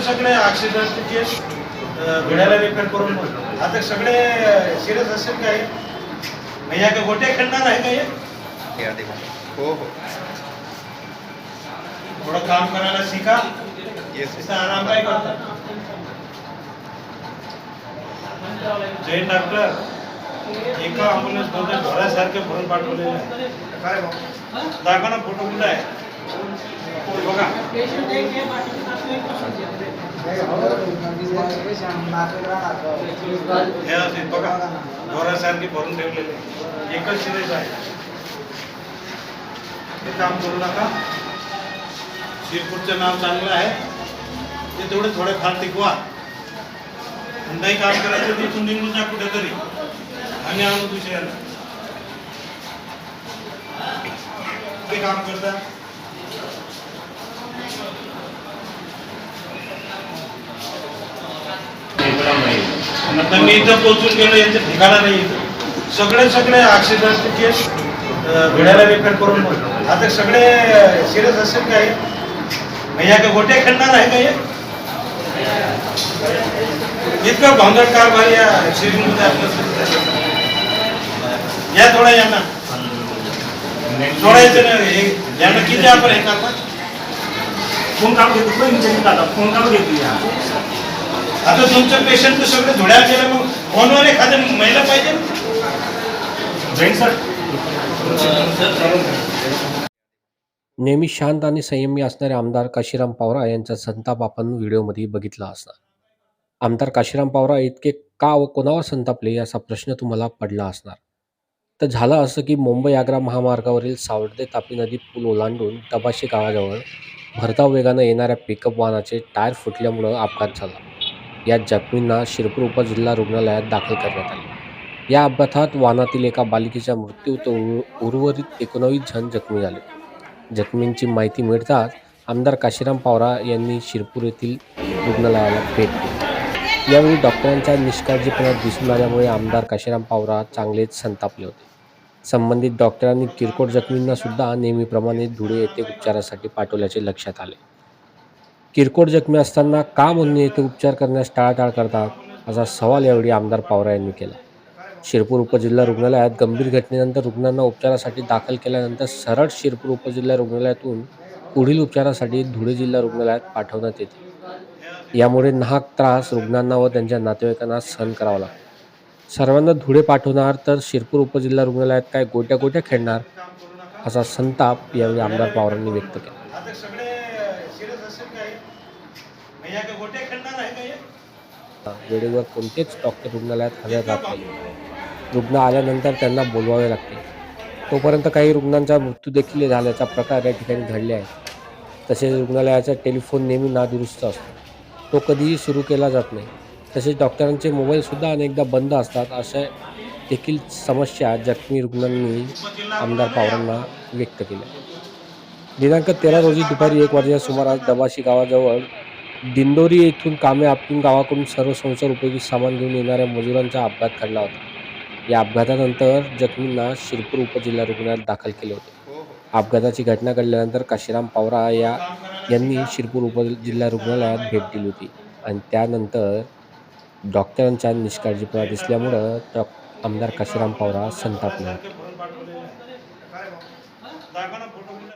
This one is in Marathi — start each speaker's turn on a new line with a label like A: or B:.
A: सगळे सगळे ॲक्सिडेंटचे केस घड्याला रिपेअर करून आता सगळे सिरियस असेल काय? भैया का गोटे खेळणार आहे का हे?
B: या देखो हो हो.
A: थोडं काम करायला शिका.
B: येस
A: आराम काय करतात जय डॉक्टर. एका अँब्युलन्स मध्ये घोड्यासारखे भरून पाठवलेले आहे.
B: काय भाऊ?
A: दाखवा ना फ़ोटो कुठं आहे. हे बघा हे असे बघा घोड्यासारखे भरून ठेवलेले. एकच सिरीज आहे. ते काम करू नका. शिरपूरचं नाव चांगलं आहे. ते तेवढे थोडे फार टिकवा. नाही काम करायचं तिथून निघून जा कुठेतरी. आम्ही आणू दुसऱ्याला. ते काम करता. आता मी इथं पोहोचून गेलो यांचं ठिकाणा नाही सगळे सगळे ॲक्सिडेंटचे केस घड्याला रिपेअर करून आता सगळे सिरियस असेल काय भैया का गोटे खेळणार आहे का हे? इतकं भांगड कारभार या सिरीजमध्ये आपलं या थोडा यांना सोडायचं नाही हे- यांना किती आपण हे करतात
C: फोन काम घेतो फोन काम घेतो या.
A: आता तुमचं पेशंट सगळे धुळ्यात गेलं मग फोनवर एखादं महिला पाहिजे?
C: जैन सर.
D: नेहमी शांत आणि संयमी असणारे आमदार काशीराम पावरा यांचा संताप आपण व्हिडिओमध्ये बघितला असणार. आमदार काशीराम पावरा इतके का व कोणावर संतापले याचा प्रश्न तुम्हाला पडला असणार. तर झालं असं की मुंबई आग्रा महामार्गावरील सावर्डे तापी नदी पूल ओलांडून तबाशी गावाजवळ भरधाव वेगानं येणाऱ्या पिकअप वाहनाचे टायर फुटल्यामुळं अपघात झाला. यात जखमींना शिरपूर उपजिल्हा रुग्णालयात दाखल करण्यात आले. या अपघातात वाहनातील एका बालिकेचा मृत्यू तर उर्वरित एकोणावीस जण जखमी झाले. जखमींची माहिती मिळताच आमदार काशीराम पावरा यांनी शिरपूर येथील रुग्णालयाला भेट दिली. यावेळी डॉक्टरांच्या निष्काळजीपणा दिसून आल्यामुळे आमदार काशीराम पावरा चांगलेच संतापले होते. संबंधित डॉक्टरांनी किरकोळ जखमींना सुद्धा नेहमीप्रमाणे धुळे येथे उपचारासाठी पाठवल्याचे लक्षात आले. किरकोळ जखमी असताना का म्हणून येथे उपचार करण्यास टाळाटाळ करतात असा सवाल यावेळी आमदार पवार यांनी केला. शिरपूर उपजिल्हा रुग्णालयात गंभीर घटनेनंतर रुग्णांना उपचारासाठी दाखल केल्यानंतर सरळ शिरपूर उपजिल्हा रुग्णालयातून पुढील उपचारासाठी धुळे जिल्हा रुग्णालयात पाठवण्यात येते. यामुळे नाहक त्रास रुग्णांना व त्यांच्या नातेवाईकांना सहन करावा लागतो. सर्वांना धुळे पाठवणार तर शिरपूर उपजिल्हा रुग्णालयात काय गोट्या गोट्या खेळणार असा संताप यावेळी आमदार पवारांनी व्यक्त केला.
A: सिरियस असेल काय? भैया का गोटे खेळणार आहे का हे?
D: वेळेवर कोणतेच डॉक्टर रुग्णालयात हजर राहत नाही. रुग्ण आल्यानंतर त्यांना बोलवावे लागते. तोपर्यंत काही रुग्णांचा मृत्यू देखील झाल्याचा प्रकार या ठिकाणी घडले आहे तसेच रुग्णालयाचा टेलिफोन नेहमी नादुरुस्त असतो. तो कधीही सुरू केला जात नाही. तसेच डॉक्टरांचे मोबाईलसुद्धा अनेकदा बंद असतात. अशा देखील समस्या जखमी रुग्णांनी आमदार पवारांना व्यक्त केल्या. दिनांक तेरा रोजी दुपारी एक वाजेच्या सुमारास दबाशी गावाजवळ दिंडोरी येथून कामे आपटून गावाकडून सर्व संसार उपयोगी सामान घेऊन येणाऱ्या मजुरांचा अपघात घडला होता. या अपघातानंतर जखमींना शिरपूर उपजिल्हा रुग्णालयात दाखल केले होते. अपघाताची घटना घडल्यानंतर काशीराम पावरा या यांनी शिरपूर उपजिल्हा रुग्णालयात भेट दिली होती आणि त्यानंतर डॉक्टरांच्या निष्काळजीपणा दिसल्यामुळं डॉ आमदार काशीराम पावरा संतापले होते.